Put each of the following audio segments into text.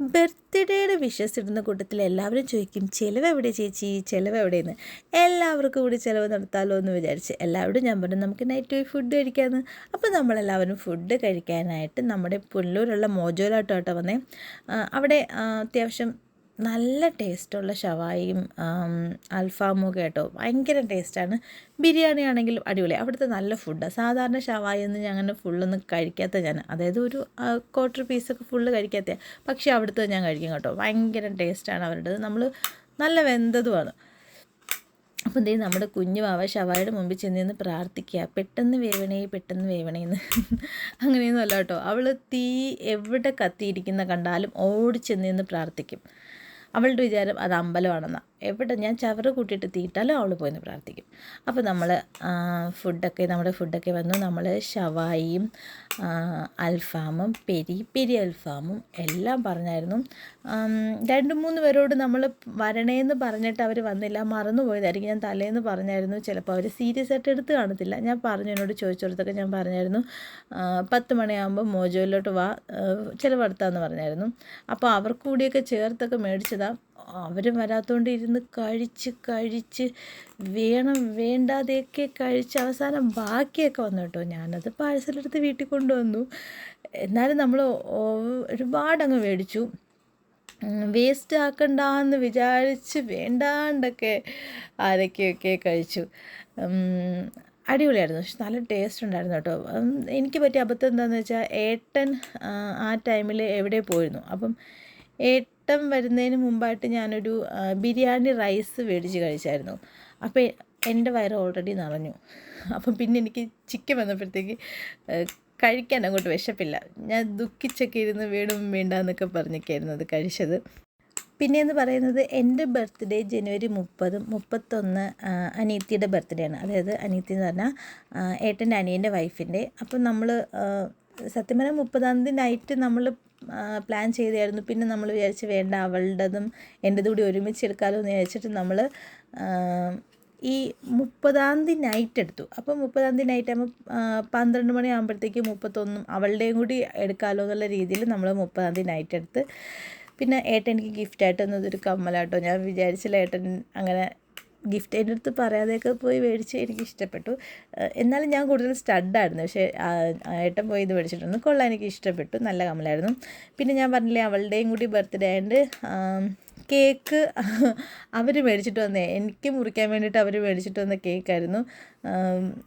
ബർത്ത്ഡേയുടെ wishes ഇടുന്ന കൂട്ടത്തിൽ എല്ലാവരും ചോദിക്കും ചിലവ് എവിടെ ചേച്ചി? ചിലവ് എവിടെയെന്ന് എല്ലാവർക്കും കൂടി ചിലവ് നടത്താമല്ലോ എന്ന് വിചാരിച്ച് എല്ലാവരോടും ഞാൻ പറഞ്ഞു നമുക്ക് നൈറ്റ് പോയി ഫുഡ് കഴിക്കാമെന്ന് അപ്പോൾ നമ്മളെല്ലാവരും ഫുഡ് കഴിക്കാനായിട്ട് നമ്മുടെ പുല്ലൂരുള്ള മോജോലാട്ടോട്ടോ വന്നേ. അവിടെ അത്യാവശ്യം നല്ല ടേസ്റ്റുള്ള ഷവായിയും അൽഫാമും കേട്ടോ. ഭയങ്കര ടേസ്റ്റാണ്. ബിരിയാണി ആണെങ്കിലും അടിപൊളി. അവിടുത്തെ നല്ല ഫുഡാണ് സാധാരണ ഷവായി ഒന്നും ഞാൻ അങ്ങനെ ഫുള്ളൊന്നും കഴിക്കാത്ത ഞാൻ അതായത് ഒരു ക്വാർട്ടർ പീസൊക്കെ ഫുള്ള് കഴിക്കാത്ത പക്ഷേ അവിടുത്തെ ഞാൻ കഴിക്കും കേട്ടോ. ഭയങ്കര ടേസ്റ്റാണ് അവരുടെ നമ്മൾ നല്ല വെന്തതുമാണ്. അപ്പം ദേ നമ്മുടെ കുഞ്ഞു വാവ ഷവായുടെ മുമ്പിൽ ചെന്ന് നിന്ന് പ്രാർത്ഥിക്കുക പെട്ടെന്ന് വേവണേ പെട്ടെന്ന് വേവണേന്ന് അങ്ങനെയൊന്നും അല്ല കേട്ടോ. അവൾ തീ എവിടെ കത്തിയിരിക്കുന്ന കണ്ടാലും ഓടി ചെന്നിന്ന് പ്രാർത്ഥിക്കും. അവളുടെ വിചാരം അത് അമ്പലമാണെന്നാണ് എവിടെ ഞാൻ ചവറ് കൂട്ടിയിട്ട് തീയിട്ടാലും അവൾ പോയിന്ന് പ്രാർത്ഥിക്കും. അപ്പോൾ നമ്മൾ ഫുഡൊക്കെ നമ്മുടെ ഫുഡൊക്കെ വന്നു. നമ്മൾ ഷവായിയും അൽഫാമും പെരി പെരി അൽഫാമും എല്ലാം പറഞ്ഞായിരുന്നു. രണ്ട് മൂന്ന് പേരോട് നമ്മൾ വരണേന്ന് പറഞ്ഞിട്ട് അവർ വന്നില്ല. മറന്നു പോയതായിരിക്കും. ഞാൻ തലേന്ന് പറഞ്ഞായിരുന്നു. ചിലപ്പോൾ അവർ സീരിയസ് ആയിട്ട് എടുത്ത് കാണത്തില്ല. ഞാൻ പറഞ്ഞു എന്നോട് ചോദിച്ചോടത്തൊക്കെ ഞാൻ പറഞ്ഞായിരുന്നു. പത്ത് മണിയാകുമ്പോൾ മോജോയിലോട്ട് വാ. ചിലവടുത്താന്ന് പറഞ്ഞായിരുന്നു. അപ്പോൾ അവർക്ക് കൂടിയൊക്കെ ചേർത്തൊക്കെ മേടിച്ചതാ അവരും വരാത്തോണ്ട് ഇരുന്ന് കഴിച്ച് കഴിച്ച് വേണം വേണ്ടാതെയൊക്കെ കഴിച്ച് അവസാനം ബാക്കിയൊക്കെ വന്നു കേട്ടോ ഞാനത് പാഴ്സലെടുത്ത് വീട്ടിൽ കൊണ്ടുവന്നു. എന്നാലും നമ്മൾ ഒരുപാടങ്ങ് മേടിച്ചു. വേസ്റ്റ് ആക്കണ്ട എന്ന് വിചാരിച്ച് വേണ്ടാണ്ടൊക്കെ ആരൊക്കെയൊക്കെ കഴിച്ചു. അടിപൊളിയായിരുന്നു. പക്ഷെ നല്ല ടേസ്റ്റ് ഉണ്ടായിരുന്നു കേട്ടോ. എനിക്ക് പറ്റിയ അബദ്ധം എന്താണെന്ന് വെച്ചാൽ ഏട്ടൻ ആ ടൈമിൽ എവിടെ പോയിരുന്നു. അപ്പം ഏട്ടൻ വരുന്നതിന് മുമ്പായിട്ട് ഞാനൊരു ബിരിയാണി റൈസ് മേടിച്ച് കഴിച്ചായിരുന്നു. അപ്പോൾ എന്റെ വയറ് ഓൾറെഡി നിറഞ്ഞു. അപ്പം പിന്നെ എനിക്ക് ചിക്കൻ വന്നപ്പോഴത്തേക്ക് കഴിക്കാൻ അങ്ങോട്ട് വിശപ്പില്ല. ഞാൻ ദുഃഖിച്ചൊക്കെ ഇരുന്ന് വീടും വേണ്ടാന്നൊക്കെ പറഞ്ഞൊക്കെയായിരുന്നു അത് കഴിച്ചത്. പിന്നെയെന്ന് പറയുന്നത് എന്റെ ബർത്ത്ഡേ ജനുവരി മുപ്പതും മുപ്പത്തൊന്ന് അനീത്തിയുടെ ബർത്ത്ഡേ ആണ് അതായത് അനീത്തി എന്ന് പറഞ്ഞാൽ ഏട്ടന്റെ അനിയന്റെ വൈഫിന്റെ. അപ്പം നമ്മൾ സത്യം പറഞ്ഞാൽ മുപ്പതാം തീയതി നൈറ്റ് നമ്മൾ പ്ലാൻ ചെയ്തായിരുന്നു. പിന്നെ നമ്മൾ വിചാരിച്ച് വേണ്ട അവളുടേതും എന്റെതും കൂടി ഒരുമിച്ച് എടുക്കാമല്ലോ എന്ന് വിചാരിച്ചിട്ട് നമ്മൾ ഈ മുപ്പതാം തീയതി നൈറ്റ് എടുത്തു. അപ്പോൾ മുപ്പതാം തീയതി നൈറ്റ് ആകുമ്പോൾ പന്ത്രണ്ട് മണി ആകുമ്പോഴത്തേക്ക് മുപ്പത്തൊന്നും അവളുടെയും കൂടി എടുക്കാമല്ലോ എന്നുള്ള രീതിയിൽ നമ്മൾ മുപ്പതാം തീയതി നൈറ്റ് എടുത്ത്. പിന്നെ ഏട്ടൻ എനിക്ക് ഗിഫ്റ്റായിട്ട് തന്നതൊരു കമ്മലാട്ടോ. ഞാൻ വിചാരിച്ചില്ല ഏട്ടൻ അങ്ങനെ ഗിഫ്റ്റ് എന്റെ അടുത്ത് പറയാതെയൊക്കെ പോയി മേടിച്ച് എനിക്ക് ഇഷ്ടപ്പെട്ടു എന്നാലും ഞാൻ കൂടുതൽ സ്റ്റഡായിരുന്നു. പക്ഷേ ഏട്ടൻ പോയി ഇത് മേടിച്ചിട്ടുണ്ട് കൊള്ളാൻ എനിക്ക് ഇഷ്ടപ്പെട്ടു നല്ല കമ്മലായിരുന്നു പിന്നെ ഞാൻ പറഞ്ഞില്ലേ അവളുടെയും കൂടി ബർത്ത്ഡേ ആയതുകൊണ്ട് കേക്ക് അവർ മേടിച്ചിട്ട് വന്നേ. എനിക്ക് മുറിക്കാൻ വേണ്ടിയിട്ട് അവർ മേടിച്ചിട്ട് വന്ന കേക്കായിരുന്നു.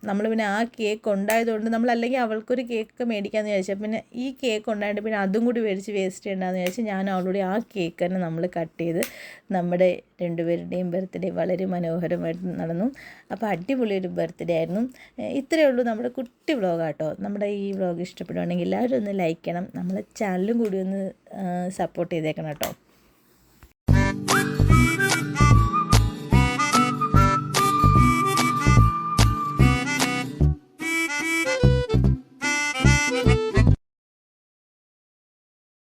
നമ്മൾ പിന്നെ ആ കേക്ക് ഉണ്ടായതുകൊണ്ട് നമ്മൾ അല്ലെങ്കിൽ അവൾക്കൊരു കേക്ക് മേടിക്കാമെന്ന് വിചാരിച്ചു. പിന്നെ ഈ കേക്ക് ഉണ്ടായിട്ട് പിന്നെ അതും കൂടി മേടിച്ച് വേസ്റ്റ് ചെയ്യണ്ടെന്ന് വിചാരിച്ച് ഞാൻ അവളോട് ആ കേക്ക് തന്നെ നമ്മൾ കട്ട് ചെയ്ത് നമ്മുടെ രണ്ടുപേരുടെയും ബർത്ത്ഡേ വളരെ മനോഹരമായിട്ട് നടന്നു. അപ്പോൾ അടിപൊളി ഒരു ബർത്ത്ഡേ ആയിരുന്നു. ഇത്രയേ ഉള്ളൂ നമ്മുടെ കുട്ടി വ്ളോഗാട്ടോ നമ്മുടെ ഈ വ്ളോഗ് ഇഷ്ടപ്പെടുവാണെങ്കിൽ എല്ലാവരും ഒന്ന് ലൈക്ക് ചെയ്യണം. നമ്മളെ ചാനലും കൂടി ഒന്ന് സപ്പോർട്ട് ചെയ്തേക്കണം കേട്ടോ.